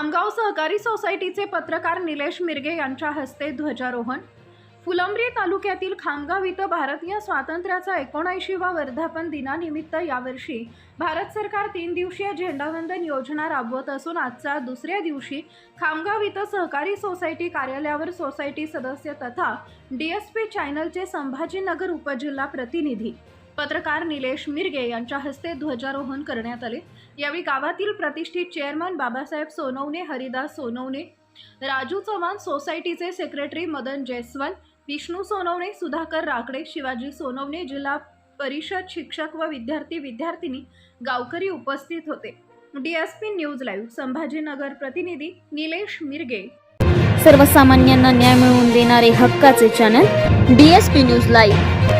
खामगाव सहकारी सोसायटीचे पत्रकार निलेश मिरगे यांच्या हस्ते ध्वजारोहण. फुलंब्री तालुक्यातील खामगाव इथं भारतीय स्वातंत्र्याचा एकोणऐंशीवा वर्धापन दिनानिमित्त यावर्षी भारत सरकार तीन दिवसीय झेंडावंदन योजना राबवत असून आजच्या दुसऱ्या दिवशी खामगाव इथं सहकारी सोसायटी कार्यालयावर सोसायटी सदस्य तथा डी एस पी चॅनलचे संभाजीनगर उपजिल्हा प्रतिनिधी पत्रकार निलेश मिरगे यांच्या हस्ते ध्वजारोहण करण्यात आले. यावेळी गावातील प्रतिष्ठित चेअरमन बाबासाहेब सोनवणे हरिदास सोनवणे राजू चव्हाण सोसायटीचे सेक्रेटरी मदन जयस्वाल विष्णू सोनवणे सुधाकर राकडे शिवाजी सोनवणे जिल्हा परिषद शिक्षक व विद्यार्थी विद्यार्थिनी गावकरी उपस्थित होते. डीएसपी न्यूज लाईव्ह संभाजीनगर प्रतिनिधी निलेश मिरगे. सर्वसामान्यांना न्याय मिळवून देणारे हक्काचे channel D S P news live.